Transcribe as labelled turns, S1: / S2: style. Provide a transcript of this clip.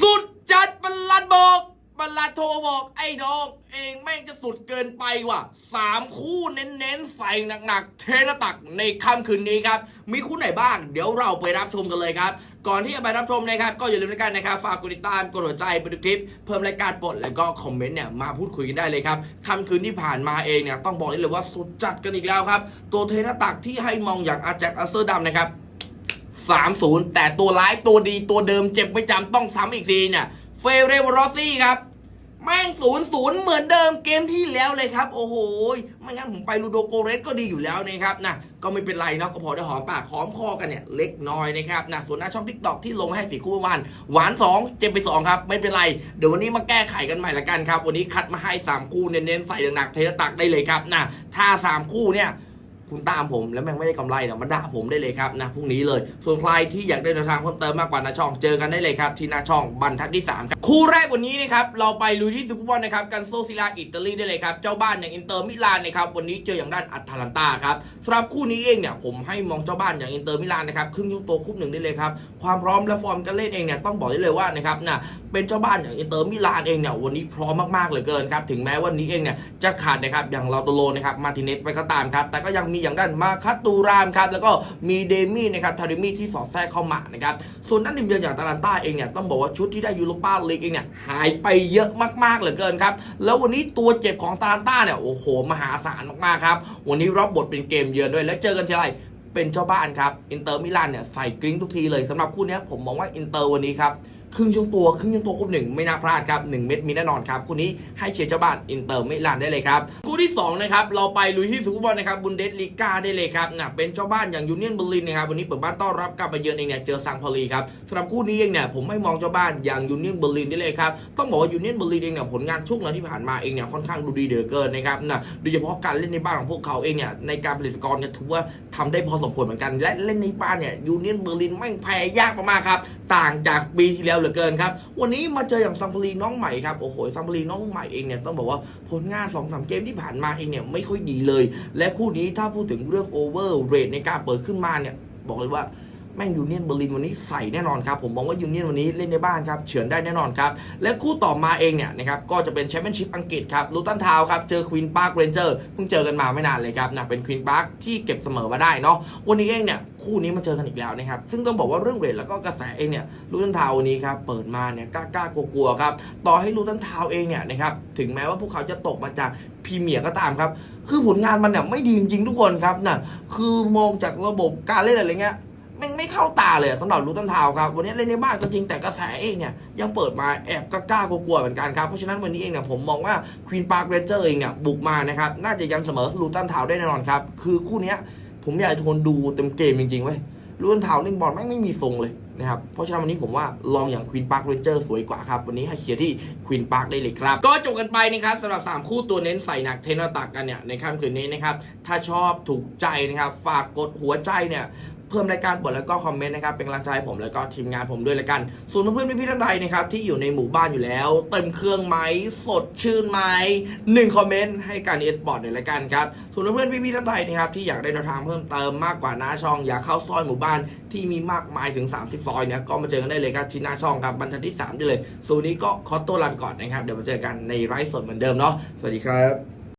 S1: สุดจัดประหลัดบอกประหลัดโทรบอกไอ้น้อง เองแม่งจะสุดเกินไปว่ะสามคู่เน้นๆใส่หนักๆ เทระตักในค่ำคืนนี้ครับ มีคู่ไหนบ้าง เดี๋ยวเราไปรับชมกันเลยครับ ก่อนที่จะไปรับชมนะครับ ก็อย่าลืมนการนะครับฝากกดติดตามกดหัวใจไปดูคลิป เพิ่มรายการปลดแล้วก็คอมเมนต์เนี่ยมาพูดคุยกันได้เลยครับค่ำคืนที่ผ่านมาเองเนี่ยต้องบอกได้เลยว่าสุดจัดกันอีกแล้วครับ ตัวเทระตักที่ให้มองอย่างอาแจ็คอัสเซอร์ดัมนะครับ 3-0 แต่ตัวร้ายตัวดีตัวเดิมเจ็บไม่จำต้องซ้ำอีกทีเนี่ยเฟเรวรอซี่ครับแม่งศูนย์ศูนย์เหมือนเดิมเกมที่แล้วเลยครับ โอ้โหไม่งั้นผมไปลูโดโกเรสก็ดีอยู่แล้วนะครับนะก็ไม่เป็นไรเนาะก็พอได้หอมปากหอมคอกันเนี่ยเล็กน้อยนะครับนะส่วนหน้าช่องทิกตอกที่ลงให้สี่คู่เมื่อวานหวาน 2 เจ็บไป 2 ครับ ไม่เป็นไร เดี๋ยววันนี้มาแก้ไขกันใหม่ละกันครับ วันนี้คัดมาให้ 3 คู่เน้นๆใส่หนักเทตักได้เลยครับนะถ้า 3 คู่เนี่ย คุณตามผมแล้วแม่งไม่ได้กำไรเนี่ยมาด่าผมได้เลยครับนะพรุ่งนี้เลย ส่วนใครที่อยากได้แนวทางเพิ่มเติมมากกว่าหน้าช่อง เจอกันได้เลยครับที่หน้าช่องบรรทัดที่3ครับคู่แรกวันนี้นะครับเราไปลุยที่ซุปเปอร์บอลนะครับกันโซซิลาอิตาลีได้เลยครับเจ้าบ้านอย่างอินเตอร์มิลานนะครับวันนี้เจออย่างด้านอัตแลนตาครับสำหรับคู่นี้เองเนี่ยผมให้มองเจ้าบ้านอย่างอินเตอร์มิลานนะครับครึ่งชั่วตัวคู่หนึ่งได้เลยครับความพร้อมและฟอร์มการเล่นเองเนี่ยต้องบอกได้เลยว่านะครับนะเป็นเจ้าบ้านอย่างอินเตอร์มิลานเองเนี่ยวันนี้พร้อมมากๆเหลือเกินครับถึงแม้วันนี้เองเนี่ยจะขาดนะครับอย่างเราโตโลนะครับมาติเนสไปก็ตามครับแต่ก็ยังมีอย่างด้านมาคัตตูรามครับแล้วก็มีเดมี่นะครับทาริมี่ที่สอดแทรกเข้ามานะครับส่วนด้านทีมเยือนอย่างตาลันต้าเองเนี่ยต้องบอกว่าชุดที่ได้ยูโรปาลีกเองเนี่ยหายไปเยอะมากๆเหลือเกินครับแล้ววันนี้ตัวเจ็บของตาลันต้าเนี่ยโอ้โหมหาศาลมากๆครับวันนี้รับบทเป็นเกมเยือนด้วยแล้วเจอกันทีไรเป็นเจ้าบ้านครับอินเตอร์มิลานเนี่ยใส่กริ้งทุกทีเลยสำหรับคู่นี้ผมมองว่าอินเตอร์วันนี้ครับ ครึ่งชั่วตัวครึ่งชั่วตัวครบหนึ่งไม่น่าพลาดครับ1เม็ดมีแน่นอนครับคู่นี้ให้เชียร์เจ้าบ้านอินเตอร์ไมิลานได้เลยครับคู่ที่2นะครับเราไปลุยที่ซูเปอร์บอลนะครับบุนเดสลีกาได้เลยครับนะเป็นเจ้าบ้านอย่างยูเนียนเบอร์ลินนะครับวันนี้เปิดบ้านต้อนรับกลับมาเยือนเองเนี่ยเจอซังพอลีครับสำหรับคู่นี้เองเนี่ยผมไม่มองเจ้าบ้านอย่างยูเนียนเบอร์ลินได้เลยครับต้องบอกว่ายูเนียนเบอร์ลินเองเนี่ยผลงานช่วงหลังที่ผ่านมาเองเนี่ยค่อนข้างดูดีเหลือเกินนะครับนะโดยเฉพาะการเล่นในบ้านของพวกเขาเองเนี่ยในการผลิตสกอร์เนี่ยถือว่าทำได้พอสมควรเหมือนกัน และเล่นในบ้านเนี่ยยูเนียนเบอร์ลินแม่แพ้ยากมากๆครับ ต่างจากปีที่แล้วเหลือเกินครับ วันนี้มาเจออย่างซัมพลีน้องใหม่ครับโอ้โหซัมพลีน้องใหม่เองเนี่ยต้องบอกว่าผลงาน2อสเกมที่ผ่านมาเองเนี่ยไม่ค่อยดีเลย และคู่นี้ถ้าพูดถึงเรื่องโอเวอร์เรทในการเปิดขึ้นมาเนี่ยบอกเลยว่า แม่งยูเนียนเบอร์ลินวันนี้ใส่แน่นอนครับ ผมมองว่ายูเนียนวันนี้เล่นในบ้านครับเฉือนได้แน่นอนครับ และคู่ต่อมาเองเนี่ยนะครับก็จะเป็นแชมเปี้ยนชิพอังกฤษครับลูตันทาวครับเจอควีนพาร์คเรนเจอร์เพิ่งเจอกันมาไม่นานเลยครับนะเป็นควีนพาร์คที่เก็บเสมอมาได้เนาะวันนี้เองเนี่ยคู่นี้มาเจอกันอีกแล้วนะครับซึ่งต้องบอกว่าเรื่องเรทแล้วก็กระแสเองเนี่ยลูตันทาววันนี้ครับเปิดมาเนี่ยกล้าๆกลัวๆครับต่อให้ลูตันทาวเองเนี่ยนะครับถึงแม้ว่าพวกเขาจะตกมาจากพรีเมียร์ก็ตามครับ คือผลงานมันเนี่ยไม่ดีจริงๆทุกคนครับนะคือมองจากระบบการเล่นอะไรเงี้ย ม่ไม่เข้าตาเลยสำหรับลูตันทาวครับ วันนี้เล่นในบ้านก็จริงแต่กระแสเองเนี่ยยังเปิดมาแอบกล้ากลัวๆเหมือนกันครับ เพราะฉะนั้นวันนี้เองเนี่ยผมมองว่าควีนพาร์คเรนเจอร์เองเนี่ยบุกมานะครับ น่าจะยังเสมอลูตันทาวได้แน่นอนครับ คือคู่นี้ผมอยากให้ทุกคนดูเต็มเกมจริงๆเว้ยลูตันทาวเล่นบอลแม่งไม่มีทรงเลยนะครับ เพราะฉะนั้นวันนี้ผมว่าลองอย่างควีนพาร์คเรนเจอร์สวยกว่าครับ วันนี้ให้เชียร์ที่ควีนพาร์คได้เลยครับ ก็จบกันไปนะครับสำหรับ 3 คู่ตัวเน้นใส่หนักเทนตักกันเนี่ยในค่ำคืนนี้นะครับ ถ้าชอบถูกใจนะครับ ฝากกดหัวใจเนี่ย เพิ่มรายการบทแล้วก็คอมเมนต์นะครับเป็นกำลังใจให้ผมแล้วก็ทีมงานผมด้วยละกันส่วนเพื่อนๆพี่ๆท่านใดนะครับที่อยู่ในหมู่บ้านอยู่แล้ว เต็มเครื่องไหมสดชื่นไหมหนึ่งคอมเมนต์ให้การเอสปอร์ตหน่อยละกันครับส่วนเพื่อนๆพี่ๆท่านใดนะครับที่อยากได้แนวทางเพิ่มเติมมากกว่าหน้าช่องอยากเข้าซอยหมู่บ้านที่มีมากมายถึง 30 ซอยเนี่ยก็มาเจอกันได้เลยครับที่หน้าช่องครับบรรทัดที่3ได้เลยส่วนนนี้ก็ขอตัวลาไปก่อนนะครับเดี๋ยวมาเจอกันในไลฟ์สดเหมือนเดิมเนาะสวัสดีครับ